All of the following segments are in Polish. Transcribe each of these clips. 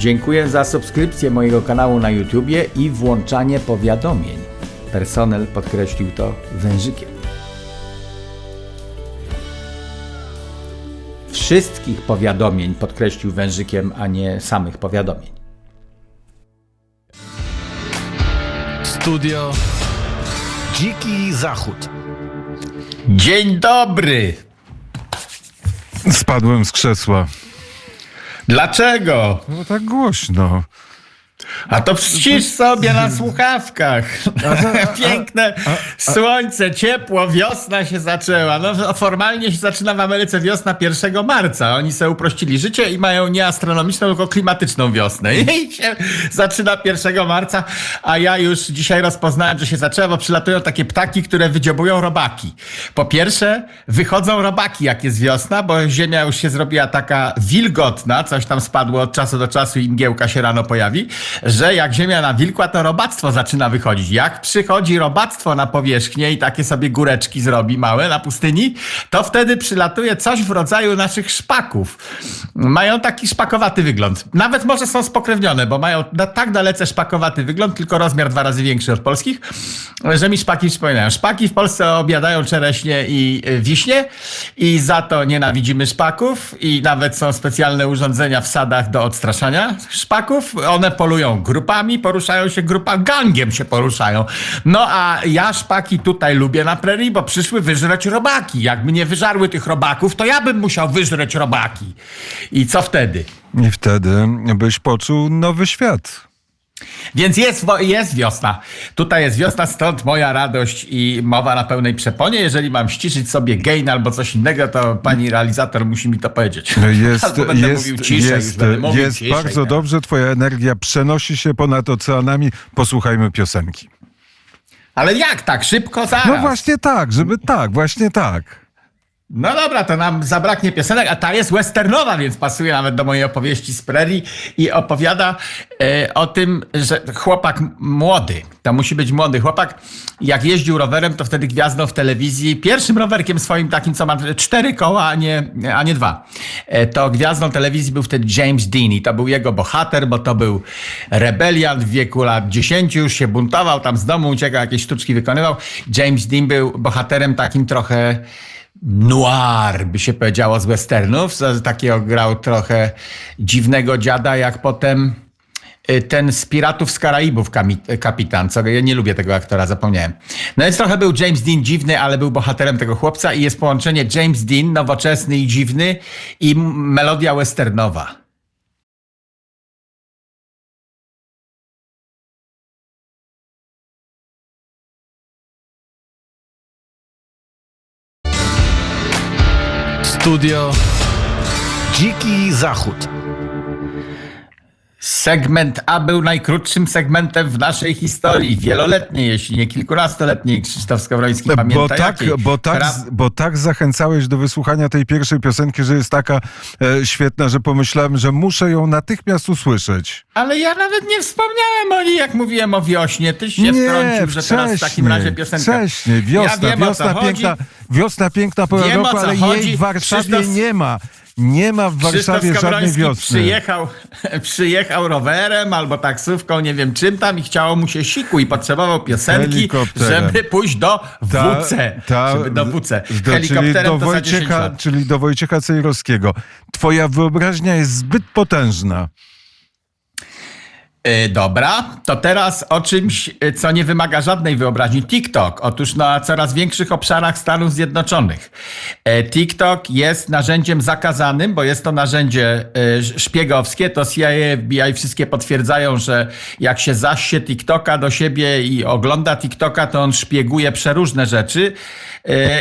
Dziękuję za subskrypcję mojego kanału na YouTubie i włączanie powiadomień. Personel podkreślił to wężykiem. Wszystkich powiadomień podkreślił wężykiem, a nie samych powiadomień. Studio Dziki Zachód. Dzień dobry! Spadłem z krzesła. Dlaczego? No tak głośno. A to ścisz sobie na słuchawkach. Piękne słońce, ciepło, wiosna się zaczęła. No, formalnie się zaczyna w Ameryce wiosna 1 marca. Oni sobie uprościli życie i mają nie astronomiczną, tylko klimatyczną wiosnę. I się zaczyna 1 marca, a ja już dzisiaj rozpoznałem, że się zaczęła, bo przylatują takie ptaki, które wydziobują robaki. Po pierwsze, wychodzą robaki, jak jest wiosna, bo ziemia już się zrobiła taka wilgotna, coś tam spadło od czasu do czasu i mgiełka się rano pojawi, że jak ziemia nawilkła, to robactwo zaczyna wychodzić. Jak przychodzi robactwo na powierzchnię i takie sobie góreczki zrobi małe na pustyni, to wtedy przylatuje coś w rodzaju naszych szpaków. Mają taki szpakowaty wygląd. Nawet może są spokrewnione, bo mają tak dalece szpakowaty wygląd, tylko rozmiar dwa razy większy od polskich, że mi szpaki przypominają. Szpaki w Polsce obiadają czereśnie i y, wiśnie i za to nienawidzimy szpaków i nawet są specjalne urządzenia w sadach do odstraszania szpaków. One polują grupami, poruszają się grupa, gangiem się poruszają. No a ja szpaki tutaj lubię na prerii, bo przyszły wyżreć robaki. Jakby nie wyżarły tych robaków, to ja bym musiał wyżreć robaki. I co wtedy? I wtedy byś poczuł nowy świat. Więc jest, jest wiosna. Tutaj jest wiosna, stąd moja radość i mowa na pełnej przeponie. Jeżeli mam ściszyć sobie gain albo coś innego, to pani realizator musi mi to powiedzieć. Jest, albo będę jest, mówił ciszej, jest, będę mówił jest ciszej, bardzo tak. dobrze. Twoja energia przenosi się ponad oceanami. Posłuchajmy piosenki. Ale jak tak? Szybko zaraz. No właśnie tak, żeby tak, właśnie tak. No dobra, to nam zabraknie piosenek, a ta jest westernowa, więc pasuje nawet do mojej opowieści z prerii i opowiada e, o tym, że chłopak młody, to musi być młody chłopak, jak jeździł rowerem, to wtedy gwiazdą w telewizji, pierwszym rowerkiem swoim takim, co ma cztery koła, a nie, a nie dwa, e, to gwiazdą telewizji był wtedy James Dean i to był jego bohater, bo to był rebeliant w wieku lat 10, już się buntował, tam z domu uciekał, jakieś sztuczki wykonywał. James Dean był bohaterem takim trochę noir, by się powiedziało z westernów. Takiego grał trochę dziwnego dziada, jak potem y, ten z Piratów z Karaibów kapitan, co ja nie lubię tego aktora, zapomniałem. No więc trochę był James Dean dziwny, ale był bohaterem tego chłopca i jest połączenie James Dean, nowoczesny i dziwny i melodia westernowa. Studio Dziki Zachód. Segment A był najkrótszym segmentem w naszej historii. Wieloletniej, jeśli nie kilkunastoletniej. Krzysztof Skowroński pamięta Bo tak, jakiej? bo, tak, Pra- bo tak zachęcałeś do wysłuchania tej pierwszej piosenki, że jest taka e, świetna, że pomyślałem, że muszę ją natychmiast usłyszeć. Ale ja nawet nie wspomniałem o niej, jak mówiłem o wiośnie. Tyś się wtrącił, że teraz w takim razie piosenka. Wcześniej, wiosna, ja wiem, wiosna piękna, wiosna piękna pora Wiem, o roku, co ale chodzi. jej w Warszawie Krzysztof- nie ma. Nie ma w Warszawie żadnej wiosny. przyjechał, przyjechał rowerem albo taksówką, nie wiem czym tam i chciało mu się siku i potrzebował piosenki, żeby pójść do WC. ta- do WC. do- Helikopterem do to za 10 Wojciecha, czyli do Wojciecha Cejrowskiego. Twoja wyobraźnia jest zbyt potężna. E, Dobra, to teraz o czymś, e, co nie wymaga żadnej wyobraźni. TikTok. Otóż na coraz większych obszarach Stanów Zjednoczonych. E, TikTok jest narzędziem zakazanym, bo jest to narzędzie szpiegowskie. To CIA, FBI wszystkie potwierdzają, że jak się zasie TikToka do siebie i ogląda TikToka, to on szpieguje przeróżne rzeczy.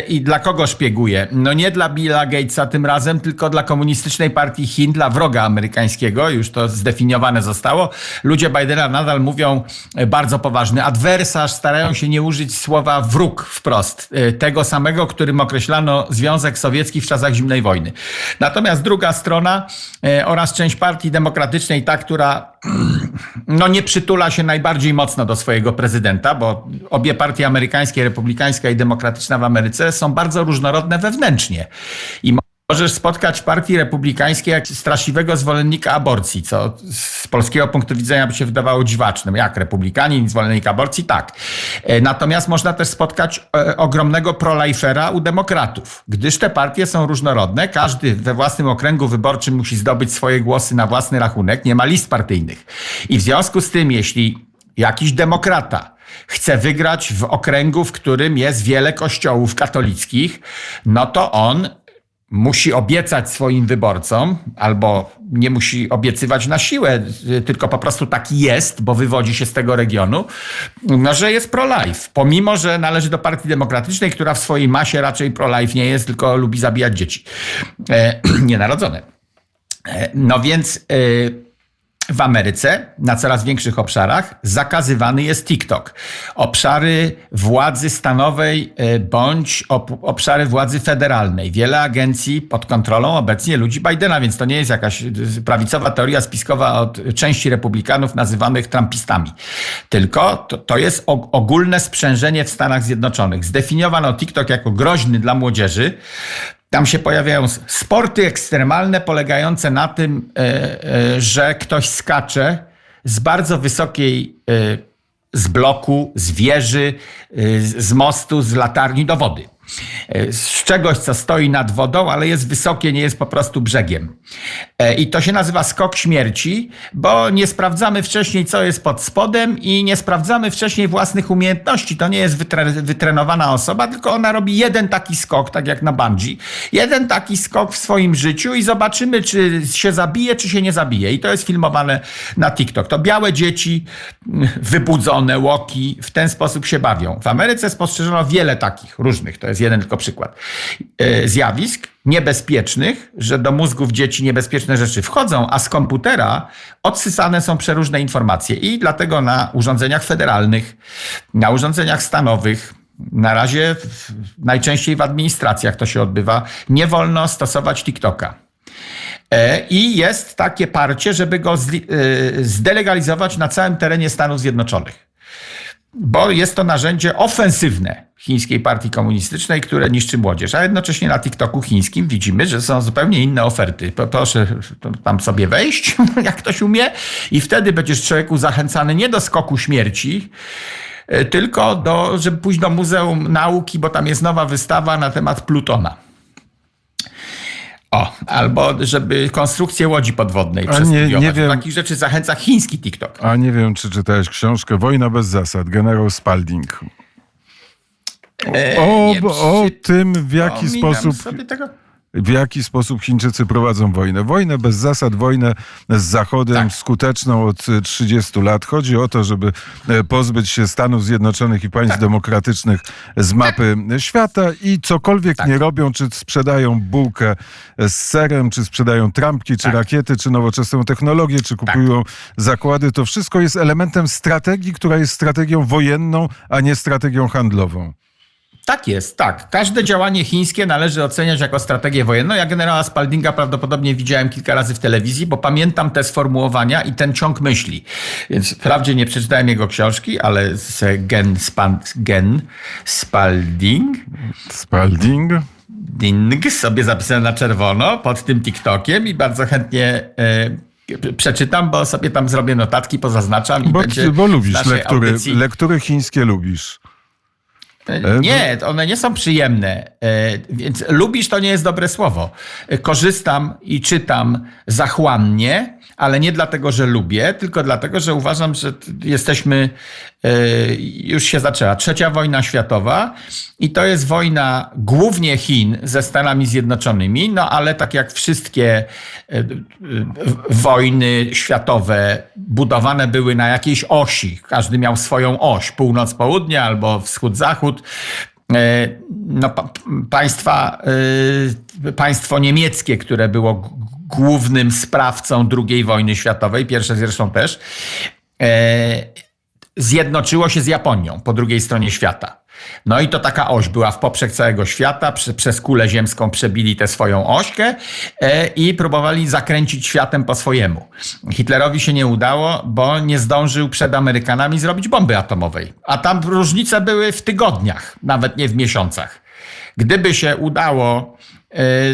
I dla kogo szpieguje? No nie dla Billa Gatesa tym razem, tylko dla komunistycznej partii Chin, dla wroga amerykańskiego. Już to zdefiniowane zostało. Ludzie Bidena nadal mówią e, bardzo poważny adwersarz, starają się nie użyć słowa wróg wprost. e, Tego samego, którym określano Związek Sowiecki w czasach zimnej wojny. Natomiast druga strona e, oraz część partii demokratycznej, ta, która no nie przytula się najbardziej mocno do swojego prezydenta, bo obie partie amerykańskie, republikańska i demokratyczna w Ameryce są bardzo różnorodne wewnętrznie. I możesz spotkać w partii republikańskiej jak straszliwego zwolennika aborcji, co z polskiego punktu widzenia by się wydawało dziwacznym. Jak republikanin, zwolennik aborcji? Tak. E, Natomiast można też spotkać e, ogromnego prolifera u demokratów, gdyż te partie są różnorodne. Każdy we własnym okręgu wyborczym musi zdobyć swoje głosy na własny rachunek. Nie ma list partyjnych. I w związku z tym, jeśli jakiś demokrata chce wygrać w okręgu, w którym jest wiele kościołów katolickich, no to on musi obiecać swoim wyborcom, albo nie musi obiecywać na siłę, tylko po prostu taki jest, bo wywodzi się z tego regionu, no, że jest pro-life. Pomimo, że należy do Partii Demokratycznej, która w swojej masie raczej pro-life nie jest, tylko lubi zabijać dzieci e, nienarodzone. E, No więc e, w Ameryce na coraz większych obszarach zakazywany jest TikTok. Obszary władzy stanowej e, bądź obszary władzy federalnej. Wiele agencji pod kontrolą obecnie ludzi Bidena, więc to nie jest jakaś prawicowa teoria spiskowa od części republikanów nazywanych trumpistami. Tylko to, to jest og- ogólne sprzężenie w Stanach Zjednoczonych. Zdefiniowano TikTok jako groźny dla młodzieży. Tam się pojawiają sporty ekstremalne polegające na tym, e, e, że ktoś skacze z bardzo wysokiej, e, z bloku, z wieży, z mostu, z latarni do wody. E, Z czegoś, co stoi nad wodą, ale jest wysokie, nie jest po prostu brzegiem. E, I to się nazywa skok śmierci, bo nie sprawdzamy wcześniej, co jest pod spodem i nie sprawdzamy wcześniej własnych umiejętności. To nie jest wytre, wytrenowana osoba, tylko ona robi jeden taki skok, tak jak na bungee. Jeden taki skok w swoim życiu i zobaczymy, czy się zabije, czy się nie zabije. I to jest filmowane na TikTok. To białe dzieci, wybudzone, łoki, w ten sposób się bawią. W Ameryce spostrzeżono wiele takich różnych, to jest jeden tylko przykład, e, zjawisk niebezpiecznych, że do mózgów dzieci niebezpieczne rzeczy wchodzą, a z komputera odsysane są przeróżne informacje. I dlatego na urządzeniach federalnych, na urządzeniach stanowych, na razie najczęściej w administracjach to się odbywa, nie wolno stosować TikToka. E, I jest takie parcie, żeby go e, zdelegalizować na całym terenie Stanów Zjednoczonych. Bo jest to narzędzie ofensywne chińskiej partii komunistycznej, które niszczy młodzież. A jednocześnie na TikToku chińskim widzimy, że są zupełnie inne oferty. Proszę tam sobie wejść, jak ktoś umie, i wtedy będziesz człowieku zachęcany nie do skoku śmierci, e, tylko do, żeby pójść do Muzeum Nauki, bo tam jest nowa wystawa na temat Plutona. O, albo żeby konstrukcję łodzi podwodnej A nie- nie wiem- takich rzeczy zachęca chiński TikTok. A nie wiem, czy czytałeś książkę Wojna bez zasad, generał Spalding. O, E, nie, o, o tym, w jaki sposób Sobie tego. W jaki sposób Chińczycy prowadzą wojnę. Wojnę bez zasad, wojnę z Zachodem, Tak. skuteczną od e, 30 lat. Chodzi o to, żeby e, pozbyć się Stanów Zjednoczonych i państw Tak. demokratycznych z mapy świata i cokolwiek Tak. nie robią, czy sprzedają bułkę z serem, czy sprzedają trampki, czy Tak. rakiety, czy nowoczesną technologię, czy kupują zakłady, to wszystko jest elementem strategii, która jest strategią wojenną, a nie strategią handlową. Tak jest, tak. Każde działanie chińskie należy oceniać jako strategię wojenną. Ja generała Spaldinga prawdopodobnie widziałem kilka razy w telewizji, bo pamiętam te sformułowania i ten ciąg myśli. Więc wprawdzie nie przeczytałem jego książki, ale z Gen, Span, Gen Spalding Spalding. Ding sobie zapisałem na czerwono pod tym TikTokiem i bardzo chętnie e, przeczytam, bo sobie tam zrobię notatki, pozaznaczam i Bo, będzie bo lubisz lektury, lektury chińskie lubisz. E, Nie, one nie są przyjemne, e, więc lubisz to nie jest dobre słowo. E, Korzystam i czytam zachłannie, ale nie dlatego, że lubię, tylko dlatego, że uważam, że jesteśmy, e, już się zaczęła trzecia wojna światowa i to jest wojna głównie Chin ze Stanami Zjednoczonymi, no ale tak jak wszystkie e, wojny światowe budowane były na jakiejś osi. Każdy miał swoją oś, północ-południe albo wschód-zachód. E, No, pa, państwa, państwo niemieckie, które było głównym sprawcą II wojny światowej, pierwsze zresztą też, e, zjednoczyło się z Japonią po drugiej stronie świata. No i to taka oś była w poprzek całego świata, prze, przez kulę ziemską przebili tę swoją ośkę e, i próbowali zakręcić światem po swojemu. Hitlerowi się nie udało, bo nie zdążył przed Amerykanami zrobić bomby atomowej. A tam różnice były w tygodniach, nawet nie w miesiącach. Gdyby się udało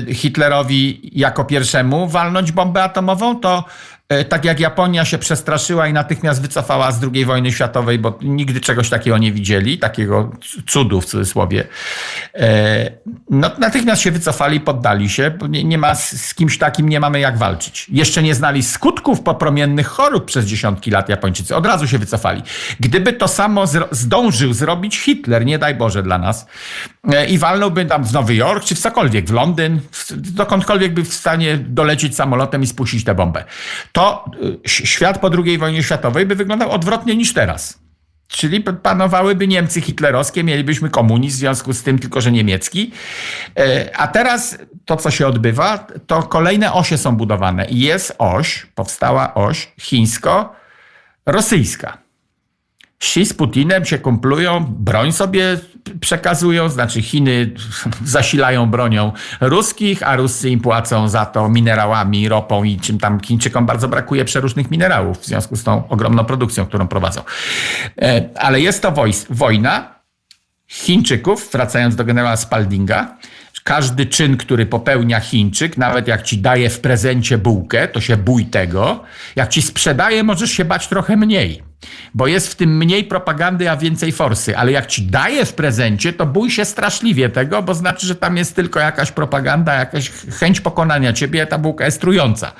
e, Hitlerowi jako pierwszemu walnąć bombę atomową, to tak jak Japonia się przestraszyła i natychmiast wycofała z II wojny światowej, bo nigdy czegoś takiego nie widzieli, takiego cudu w cudzysłowie, e, no natychmiast się wycofali, poddali się, bo nie, nie ma z, z kimś takim nie mamy jak walczyć. Jeszcze nie znali skutków popromiennych chorób przez dziesiątki lat Japończycy. Od razu się wycofali. Gdyby to samo zro- zdążył zrobić Hitler, nie daj Boże dla nas, e, i walnąłby tam w Nowy Jork, czy w cokolwiek, w Londyn, w, dokądkolwiek by w stanie dolecieć samolotem i spuścić tę bombę, to y, świat po II wojnie światowej by wyglądał odwrotnie niż teraz. Czyli panowałyby Niemcy hitlerowskie, mielibyśmy komunizm w związku z tym, tylko że niemiecki. E, A teraz to, co się odbywa, to kolejne osie są budowane. Jest oś, powstała oś chińsko-rosyjska. Xi z Putinem się kumplują, broń sobie przekazują, znaczy Chiny zasilają bronią ruskich, a Ruscy im płacą za to minerałami, ropą i czym tam Chińczykom bardzo brakuje przeróżnych minerałów w związku z tą ogromną produkcją, którą prowadzą. E, Ale jest to wojs- wojna Chińczyków, wracając do generała Spaldinga, każdy czyn, który popełnia Chińczyk, nawet jak ci daje w prezencie bułkę, to się bój tego. Jak ci sprzedaje, możesz się bać trochę mniej, bo jest w tym mniej propagandy, a więcej forsy. Ale jak ci daje w prezencie, to bój się straszliwie tego, bo znaczy, że tam jest tylko jakaś propaganda, jakaś chęć pokonania ciebie, ta bułka jest trująca.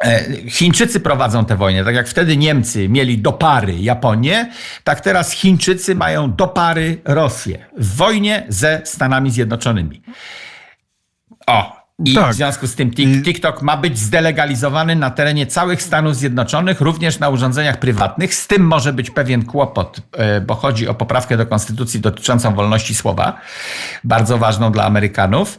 E, Chińczycy prowadzą tę wojnę. Tak jak wtedy Niemcy mieli do pary Japonię, tak teraz Chińczycy mają do pary Rosję w wojnie ze Stanami Zjednoczonymi. O. I Tak. w związku z tym TikTok ma być zdelegalizowany na terenie całych Stanów Zjednoczonych, również na urządzeniach prywatnych. Z tym może być pewien kłopot, e, bo chodzi o poprawkę do konstytucji dotyczącą wolności słowa, bardzo ważną dla Amerykanów,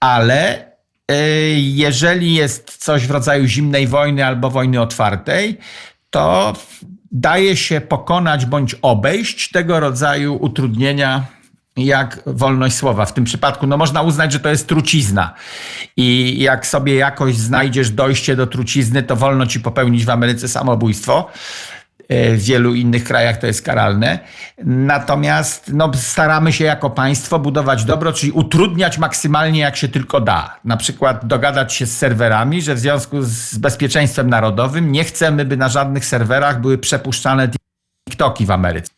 ale e, jeżeli jest coś w rodzaju zimnej wojny albo wojny otwartej, to daje się pokonać bądź obejść tego rodzaju utrudnienia jak wolność słowa. W tym przypadku no, można uznać, że to jest trucizna. I jak sobie jakoś znajdziesz dojście do trucizny, to wolno ci popełnić w Ameryce samobójstwo. E, W wielu innych krajach to jest karalne. Natomiast no, staramy się jako państwo budować dobro, czyli utrudniać maksymalnie jak się tylko da. Na przykład dogadać się z serwerami, że w związku z bezpieczeństwem narodowym nie chcemy, by na żadnych serwerach były przepuszczane TikToki w Ameryce.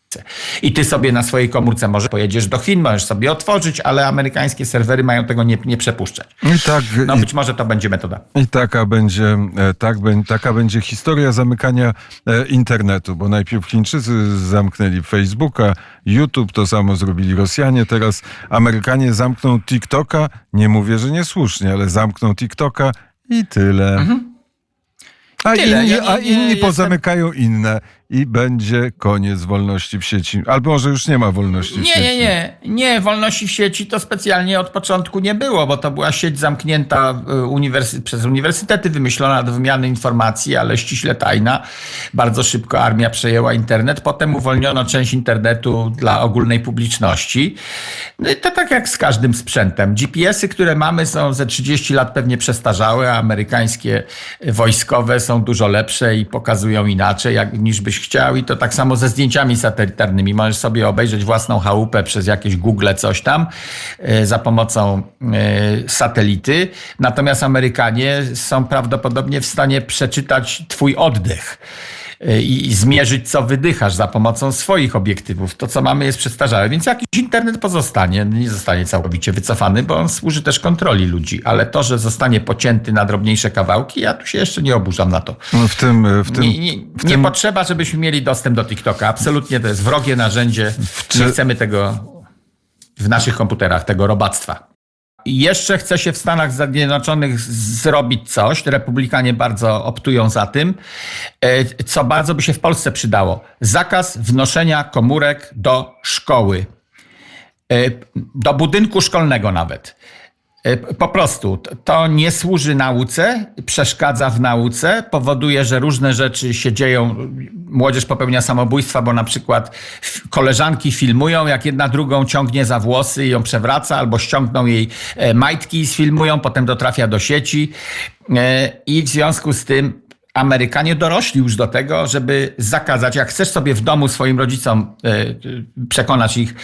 I ty sobie na swojej komórce może pojedziesz do Chin, możesz sobie otworzyć, ale amerykańskie serwery mają tego nie, nie przepuszczać. I tak, No i, być może to będzie metoda. i taka, będzie, e, tak, taka będzie historia zamykania e, internetu, bo najpierw Chińczycy zamknęli Facebooka, YouTube, to samo zrobili Rosjanie, teraz Amerykanie zamkną TikToka, nie mówię, że niesłusznie, ale zamkną TikToka i tyle. A. Tyle. inni, Ja nie- a nie inni jestem- pozamykają inne i będzie koniec wolności w sieci. Albo może już nie ma wolności w Nie, sieci. nie, nie. Nie, wolności w sieci to specjalnie od początku nie było, bo to była sieć zamknięta y, uniwersy- przez uniwersytety, wymyślona do wymiany informacji, ale ściśle tajna. Bardzo szybko armia przejęła internet. Potem uwolniono część internetu dla ogólnej publiczności. No i to tak jak z każdym sprzętem. GPS-y, które mamy są ze 30 lat pewnie przestarzałe, a amerykańskie wojskowe są dużo lepsze i pokazują inaczej jak, niż byś chciał. I to tak samo ze zdjęciami satelitarnymi. Możesz sobie obejrzeć własną chałupę przez jakieś Google, coś tam e, za pomocą e, satelity. Natomiast Amerykanie są prawdopodobnie w stanie przeczytać twój oddech i i zmierzyć, co wydychasz za pomocą swoich obiektywów. To, co mamy, jest przestarzałe, więc jakiś internet pozostanie. Nie zostanie całkowicie wycofany, bo on służy też kontroli ludzi, ale to, że zostanie pocięty na drobniejsze kawałki, ja tu się jeszcze nie oburzam na to. No W tym, w tym, Nie, nie, w nie tym potrzeba, żebyśmy mieli dostęp do TikToka. Absolutnie to jest wrogie narzędzie. Nie chcemy tego w naszych komputerach, tego robactwa. Jeszcze chce się w Stanach Zjednoczonych zrobić coś, republikanie bardzo optują za tym, e, co bardzo by się w Polsce przydało. Zakaz wnoszenia komórek do szkoły. E, Do budynku szkolnego nawet. E, Po prostu to nie służy nauce, przeszkadza w nauce, powoduje, że różne rzeczy się dzieją. Młodzież popełnia samobójstwa, bo na przykład koleżanki filmują, jak jedna drugą ciągnie za włosy i ją przewraca, albo ściągną jej e, majtki i sfilmują, potem to trafia do sieci. E, I w związku z tym Amerykanie dorośli już do tego, żeby zakazać, jak chcesz sobie w domu swoim rodzicom e, przekonać ich,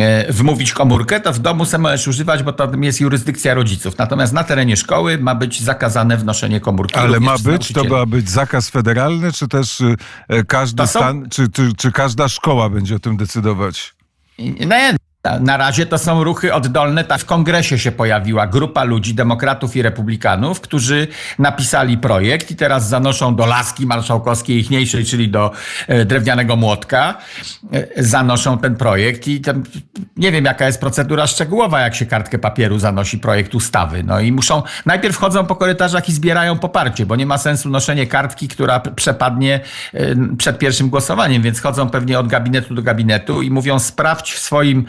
e, wmówić komórkę, to w domu se możesz używać, bo to jest jurysdykcja rodziców. Natomiast na terenie szkoły ma być zakazane wnoszenie komórki. Ale ma być, to ma być zakaz federalny, czy też y, e, każdy są- stan, czy, czy, czy każda szkoła będzie o tym decydować? Nie, na razie to są ruchy oddolne. W kongresie się pojawiła grupa ludzi, demokratów i republikanów, którzy napisali projekt i teraz zanoszą do laski marszałkowskiej ichniejszej, czyli do e, drewnianego młotka, e, zanoszą ten projekt i tam, nie wiem jaka jest procedura szczegółowa, jak się kartkę papieru zanosi projekt ustawy. No i muszą, najpierw chodzą po korytarzach i zbierają poparcie, bo nie ma sensu noszenie kartki, która przepadnie e, przed pierwszym głosowaniem, więc chodzą pewnie od gabinetu do gabinetu i mówią sprawdź w swoim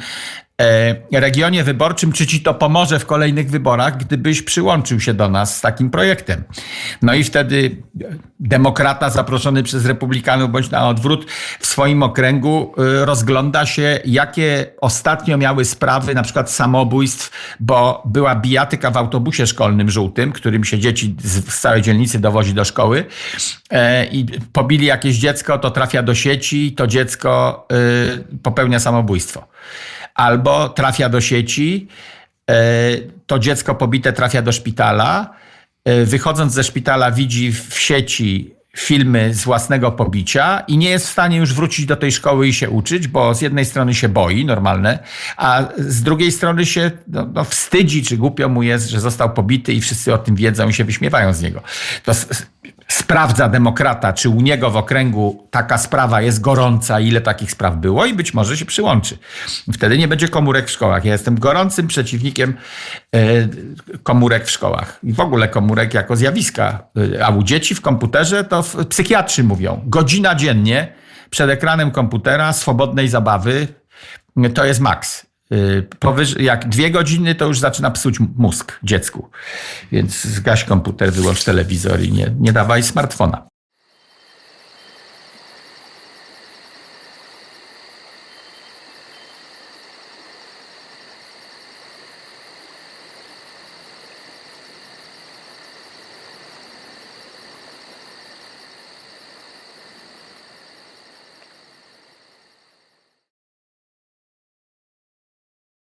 regionie wyborczym, czy ci to pomoże w kolejnych wyborach, gdybyś przyłączył się do nas z takim projektem. No i wtedy demokrata zaproszony przez republikanów bądź na odwrót w swoim okręgu y, rozgląda się, jakie ostatnio miały sprawy na przykład samobójstw, bo była bijatyka w autobusie szkolnym żółtym, którym się dzieci z, całej dzielnicy dowozi do szkoły e, i pobili jakieś dziecko, to trafia do sieci, to dziecko popełnia samobójstwo albo trafia do sieci, e, to dziecko pobite trafia do szpitala, e, wychodząc ze szpitala widzi w sieci filmy z własnego pobicia i nie jest w stanie już wrócić do tej szkoły i się uczyć, bo z jednej strony się boi, normalne, a z drugiej strony się no, no, wstydzi, czy głupio mu jest, że został pobity i wszyscy o tym wiedzą i się wyśmiewają z niego. To sprawdza demokrata, czy u niego w okręgu taka sprawa jest gorąca, ile takich spraw było i być może się przyłączy. Wtedy nie będzie komórek w szkołach. Ja jestem gorącym przeciwnikiem e, komórek w szkołach i w ogóle komórek jako zjawiska. E, A u dzieci w komputerze to psychiatrzy mówią, godzina dziennie przed ekranem komputera swobodnej zabawy to jest maks. Y, Powyż, jak dwie godziny, to już zaczyna psuć mózg dziecku. Więc zgaś komputer, wyłącz telewizor i nie, nie dawaj smartfona.